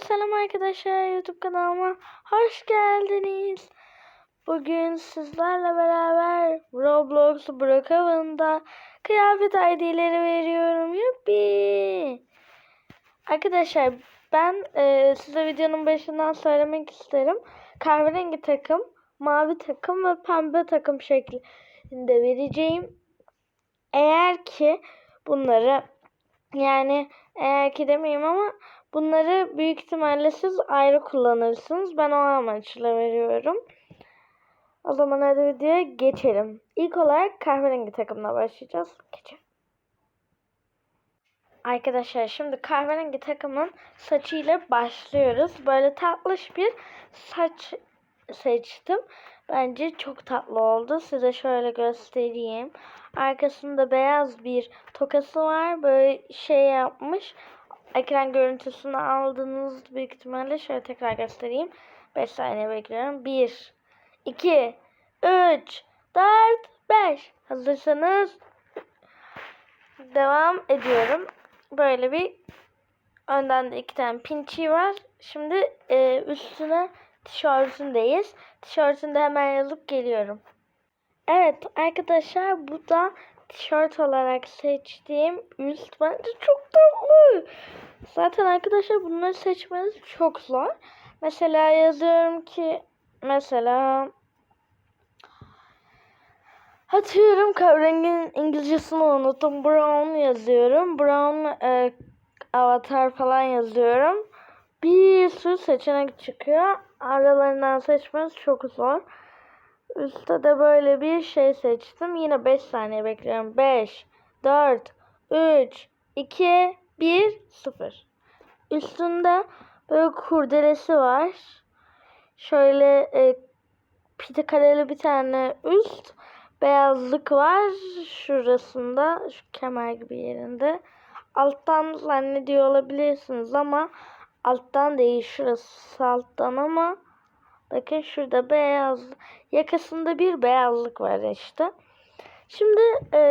selam arkadaşlar YouTube kanalıma hoş geldiniz. Bugün sizlerle beraber Roblox Brookhaven'da kıyafet ID'leri veriyorum. Yuppi. Arkadaşlar ben e, size videonun başından söylemek isterim. Kahverengi takım, mavi takım ve pembe takım şeklinde vereceğim. Eğer ki bunları yani eğer ki demeyeyim ama bunları büyük ihtimalle siz ayrı kullanırsınız. Ben o amaçla veriyorum. O zaman hadi videoya geçelim. İlk olarak kahverengi takımla başlayacağız. Geçelim. Arkadaşlar şimdi kahverengi takımın saçıyla başlıyoruz. Böyle tatlış bir saç seçtim. Bence çok tatlı oldu. Size şöyle göstereyim. Arkasında beyaz bir tokası var. Böyle şey yapmış. Ekran görüntüsünü aldığınız büyük ihtimalle şöyle tekrar göstereyim. 5 saniye bekliyorum. 1, 2, 3, 4, 5. Hazırsanız devam ediyorum. Böyle bir önden de iki tane pinçi var. Şimdi e, üstüne tişörtündeyiz. Tişörtünde hemen yazıp geliyorum. Evet arkadaşlar bu da tişört olarak seçtiğim üst bence çok tatlı. Zaten arkadaşlar bunları seçmeniz çok zor. Mesela yazıyorum ki mesela Atıyorum kahverenginin İngilizcesini unuttum. Brown yazıyorum. Brown e, avatar falan yazıyorum. Bir sürü seçenek çıkıyor. Aralarından seçmeniz çok zor. Üstte de böyle bir şey seçtim. Yine 5 saniye bekliyorum. 5, 4, 3, 2, 1, 0. Üstünde böyle kurdelesi var. Şöyle e, piti kareli bir tane üst. Beyazlık var şurasında. Şu kemer gibi yerinde. Alttan zannediyor olabilirsiniz ama alttan değil şurası alttan ama bakın şurada beyaz yakasında bir beyazlık var işte. Şimdi e,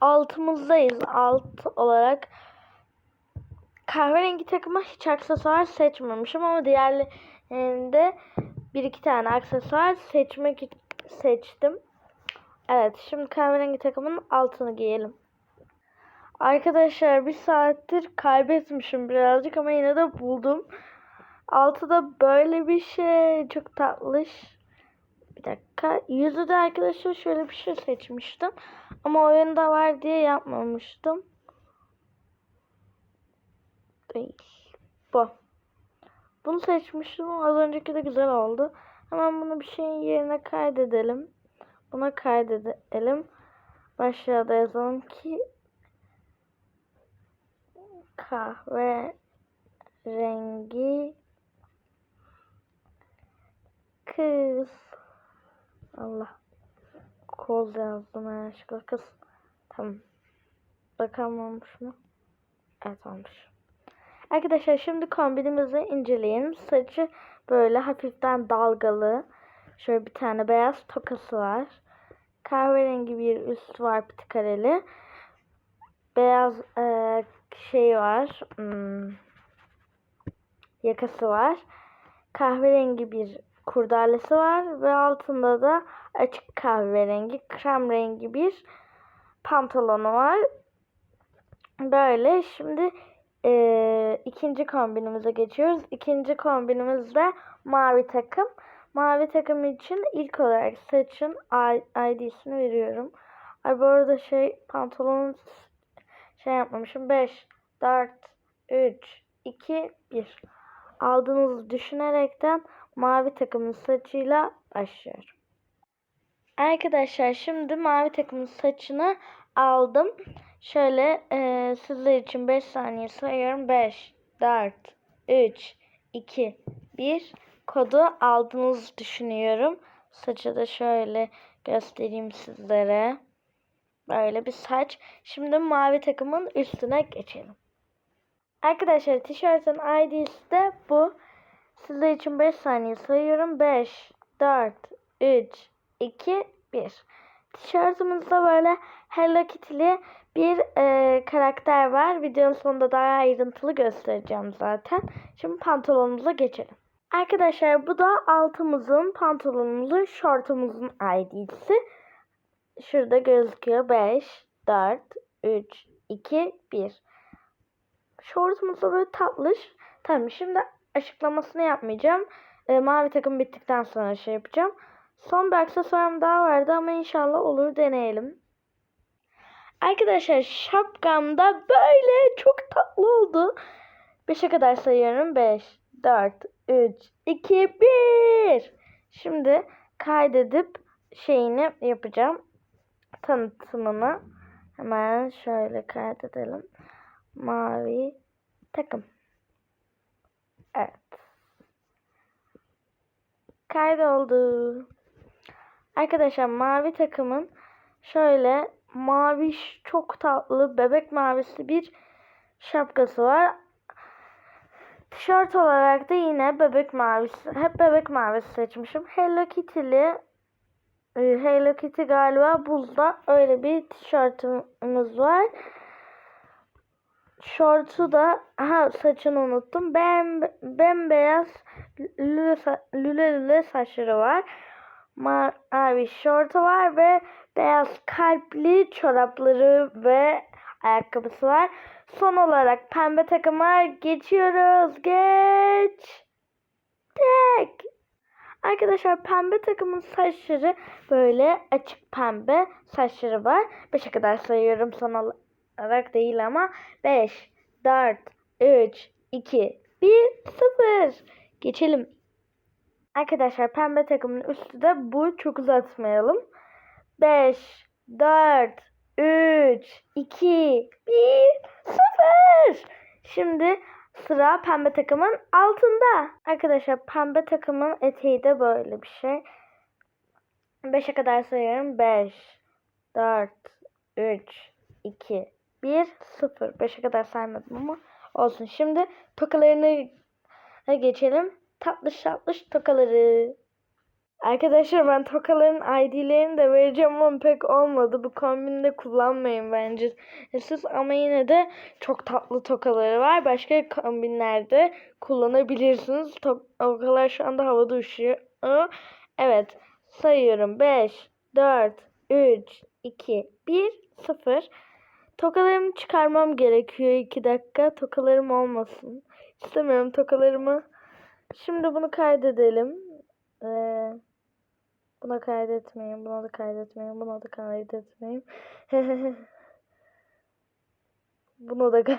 altımızdayız. Alt olarak kahverengi takıma hiç aksesuar seçmemişim ama diğerlerinde bir iki tane aksesuar seçmek seçtim. Evet şimdi kahverengi takımın altını giyelim. Arkadaşlar bir saattir kaybetmişim birazcık ama yine de buldum. Altı da böyle bir şey. Çok tatlış. Bir dakika. Yüzü de arkadaşlar şöyle bir şey seçmiştim. Ama oyunda var diye yapmamıştım. Değil. Bu. Bunu seçmiştim. Az önceki de güzel oldu. Hemen bunu bir şeyin yerine kaydedelim. Buna kaydedelim. Başlığa da yazalım ki kahve rengi kız. Allah. Kol yazdım yanlışlıkla kız. Tamam. Bakalım olmuş mu? Evet olmuş. Arkadaşlar şimdi kombinimizi inceleyelim. Saçı böyle hafiften dalgalı. Şöyle bir tane beyaz tokası var. Kahverengi bir üst var piti kareli beyaz e, şey var. Hmm, yakası var. Kahverengi bir kurdalesi var ve altında da açık kahverengi, krem rengi bir pantolonu var. Böyle şimdi e, ikinci kombinimize geçiyoruz. İkinci kombinimiz de mavi takım. Mavi takım için ilk olarak saçın ID'sini veriyorum. Ay bu arada şey pantolonun şey yapmamışım. 5, 4, 3, 2, 1. Aldığınızı düşünerekten mavi takımın saçıyla başlıyorum. Arkadaşlar şimdi mavi takımın saçını aldım. Şöyle e, sizler için 5 saniye sayıyorum. 5, 4, 3, 2, 1. Kodu aldığınızı düşünüyorum. Saçı da şöyle göstereyim sizlere. Böyle bir saç. Şimdi mavi takımın üstüne geçelim. Arkadaşlar tişörtün ID'si de bu. Sizler için 5 saniye sayıyorum. 5, 4, 3, 2, 1. Tişörtümüzde böyle Hello Kitty'li bir e, karakter var. Videonun sonunda daha ayrıntılı göstereceğim zaten. Şimdi pantolonumuza geçelim. Arkadaşlar bu da altımızın, pantolonumuzun, şortumuzun ID'si. Şurada gözüküyor 5, 4, 3, 2, 1. Şortumuz da böyle tatlış. Tamam şimdi açıklamasını yapmayacağım. E, mavi takım bittikten sonra şey yapacağım. Son bir aksesuarım daha vardı ama inşallah olur deneyelim. Arkadaşlar şapkam da böyle çok tatlı oldu. 5'e kadar sayıyorum. 5, 4, 3, 2, 1. Şimdi kaydedip şeyini yapacağım. Tanıtımını. Hemen şöyle kaydedelim. Mavi takım. Evet. Kaydoldu. Arkadaşlar mavi takımın şöyle mavi ş- çok tatlı bebek mavisi bir şapkası var. Tişört olarak da yine bebek mavisi. Hep bebek mavisi seçmişim. Hello Kitty'li e, Hello Kitty galiba buzda öyle bir tişörtümüz var. Şortu da aha saçını unuttum. Bem, bembeyaz lüle, lüle lüle saçları var. Mavi şortu var ve beyaz kalpli çorapları ve ayakkabısı var. Son olarak pembe takıma geçiyoruz. Geç. Tek. Arkadaşlar pembe takımın saçları böyle açık pembe saçları var. 5'e kadar sayıyorum son olarak değil ama 5, 4, 3, 2, 1, 0. Geçelim. Arkadaşlar pembe takımın üstü de bu. Çok uzatmayalım. 5, 4, 3, 2, 1, 0. Şimdi sıra pembe takımın altında. Arkadaşlar pembe takımın eteği de böyle bir şey. 5'e kadar sayıyorum. 5, 4, 3, 2, 1, 0. 5'e kadar saymadım ama olsun. Şimdi tokalarını geçelim. Tatlış tatlış tokaları. Arkadaşlar ben tokaların ID'lerini de vereceğim ama pek olmadı. Bu kombinde kullanmayın bence. Siz ama yine de çok tatlı tokaları var. Başka kombinlerde kullanabilirsiniz. Tokalar şu anda havada uçuyor. Evet sayıyorum. 5, 4, 3, 2, 1, 0. Tokalarımı çıkarmam gerekiyor 2 dakika. Tokalarım olmasın. İstemiyorum tokalarımı. Şimdi bunu kaydedelim. Ee, buna kaydetmeyin, buna da kaydetmeyin, buna da kaydetmeyin. buna da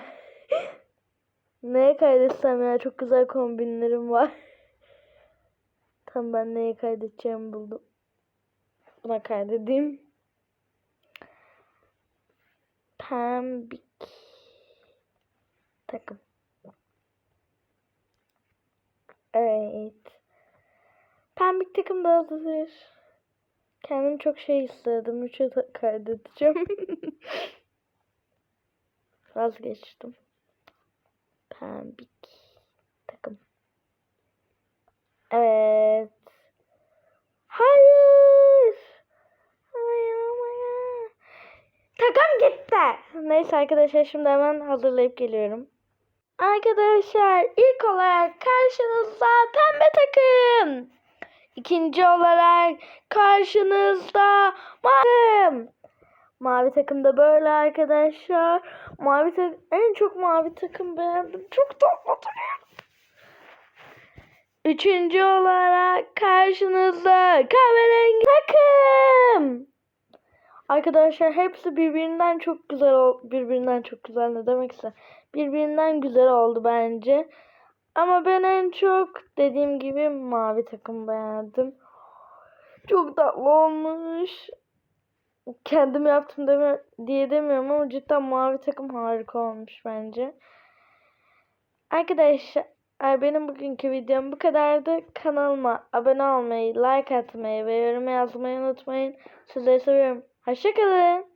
Neye kaydetsem ya? Çok güzel kombinlerim var. Tam ben neye kaydedeceğimi buldum. Buna kaydedeyim. Pembik takım. Evet. Pembik takım da hazır. Kendim çok şey istedim. Üçe de kaydedeceğim. Vazgeçtim. Pembik takım. Evet. Hayır. Hayır ama ya. Takım gitti. Neyse arkadaşlar şimdi hemen hazırlayıp geliyorum. Arkadaşlar ilk olarak karşınızda pembe takım. İkinci olarak karşınızda mavi. Mavi takım da böyle arkadaşlar. Mavi takım en çok mavi takım beğendim. Çok tatlı duruyor. Üçüncü olarak karşınızda kahverengi takım. Arkadaşlar hepsi birbirinden çok güzel. Birbirinden çok güzel ne demekse. Birbirinden güzel oldu bence. Ama ben en çok dediğim gibi mavi takım beğendim. Çok tatlı olmuş. Kendim yaptım deme, diye demiyorum ama cidden mavi takım harika olmuş bence. Arkadaşlar benim bugünkü videom bu kadardı. Kanalıma abone olmayı, like atmayı ve yorum yazmayı unutmayın. Sizleri seviyorum. Hoşçakalın.